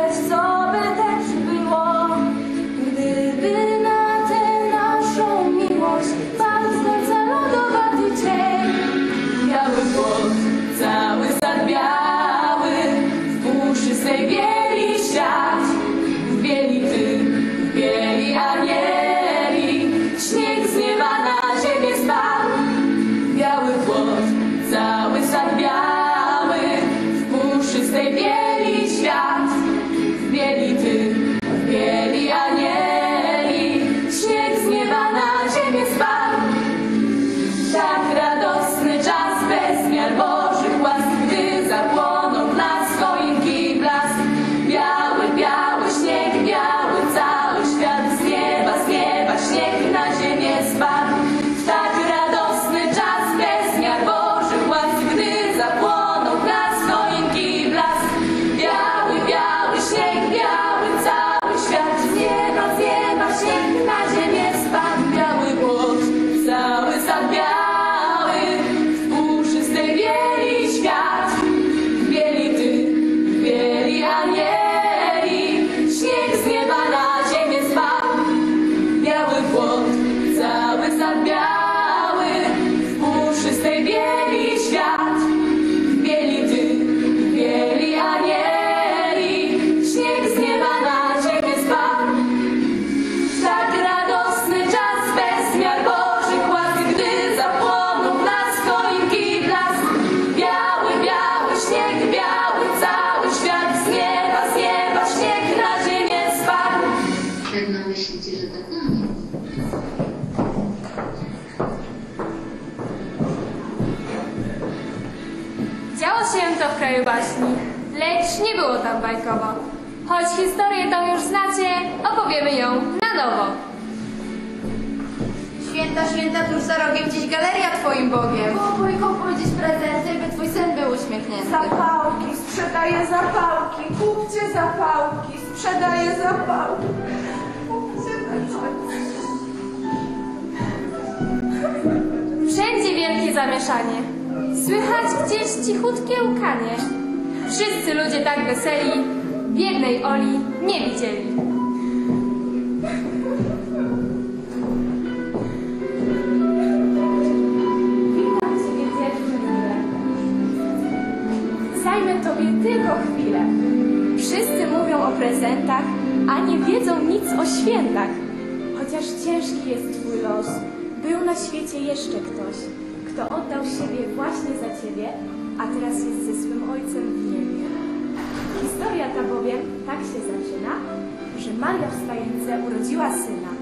there's so Działo się to w kraju baśni, lecz nie było tam bajkowo. Choć historię tą już znacie, opowiemy ją na nowo. Święta, święta, tuż za rogiem, gdzieś galeria twoim Bogiem. Kupuj, kupuj dziś prezenty, by twój sen był uśmiechnięty. Zapałki, sprzedaję zapałki, kupcie zapałki, sprzedaję zapałki. Kupcie zapałki. Wszędzie wielkie zamieszanie. Słychać gdzieś cichutkie łkanie. Wszyscy ludzie tak weseli, biednej Oli nie widzieli. Witam Ciebie, dziewczynę. Zajmę Tobie tylko chwilę. Wszyscy mówią o prezentach, a nie wiedzą nic o świętach. Chociaż ciężki jest Twój los, był na świecie jeszcze ktoś, kto oddał siebie właśnie za Ciebie, a teraz jest ze swym Ojcem w niebie. Historia ta bowiem tak się zaczyna, że Maria w Stajence urodziła syna,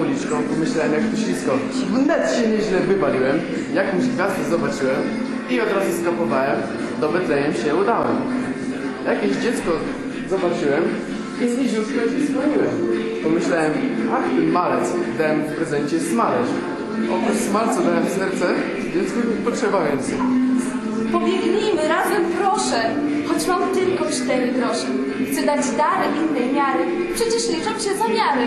uliczką, pomyślałem jak to ślisko. Net się nieźle wywaliłem, jakąś gwiazdę zobaczyłem i od razu skapowałem, do Betlejem się udałem. Jakieś dziecko zobaczyłem i z niziutko się skłoniłem. Pomyślałem, ach ten malec, dałem w prezencie smalerz. Oprócz smalca dałem w serce, dziecko nie potrzeba więcej. Pobiegnijmy razem, proszę, choć mam tylko cztery grosze. Chcę dać dar innej miary, przecież liczą się zamiary.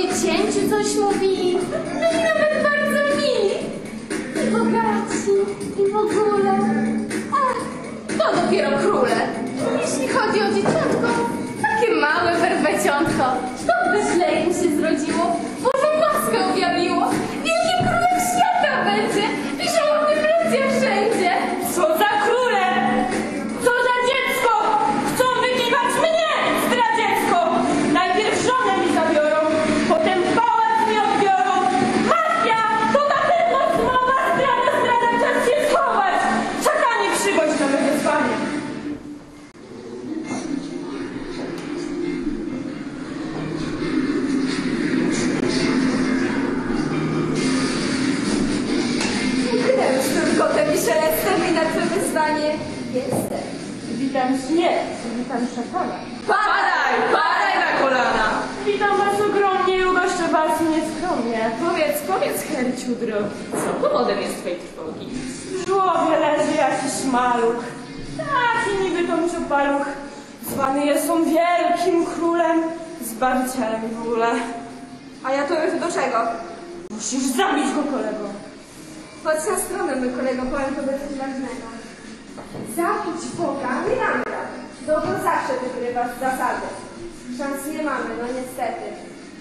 O dziecięciu coś mówili. Byli nawet bardzo mili. I bogaci, i w ogóle. Ach, to dopiero króle. Jeśli chodzi o dzieciątko, takie małe werbeciątko. Powiedz, Herciu drogi, co powodem jest twej trwogi? W żłobie leży jakiś maluch. Taki niby to paluch. Zwany jest on wielkim królem, zbawicielem w ogóle. A ja to już do czego? Musisz zabić go, kolego. Chodź na stronę, mój kolego, powiem tobie coś ważnego. Zabić Boga nie ranga. Dobro zawsze wygrywa z zasady. Szans nie mamy, no niestety.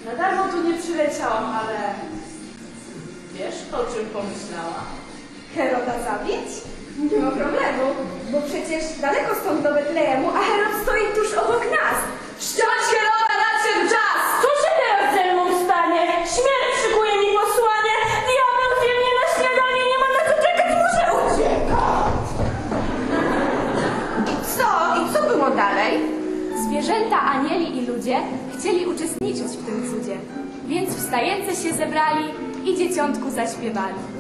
Na darmo tu nie przyleciałam, ale... Wiesz, o czym pomyślałam? Heroda zabić? Nie ma problemu, bo przecież daleko stąd do Betlejemu, a Herod stoi tuż obok nas. Ściąć Heroda, nadszedł czas. Co się teraz ze mną stanie? Śmierć szykuje mi posłanie! Diabeł zje mnie na śniadanie, nie ma na co czekać, muszę uciekać! Co? I co było dalej? Zwierzęta, anieli i ludzie chcieli uczestniczyć w tym cudzie, więc wstajęce się zebrali i dzieciątku zaśpiewali.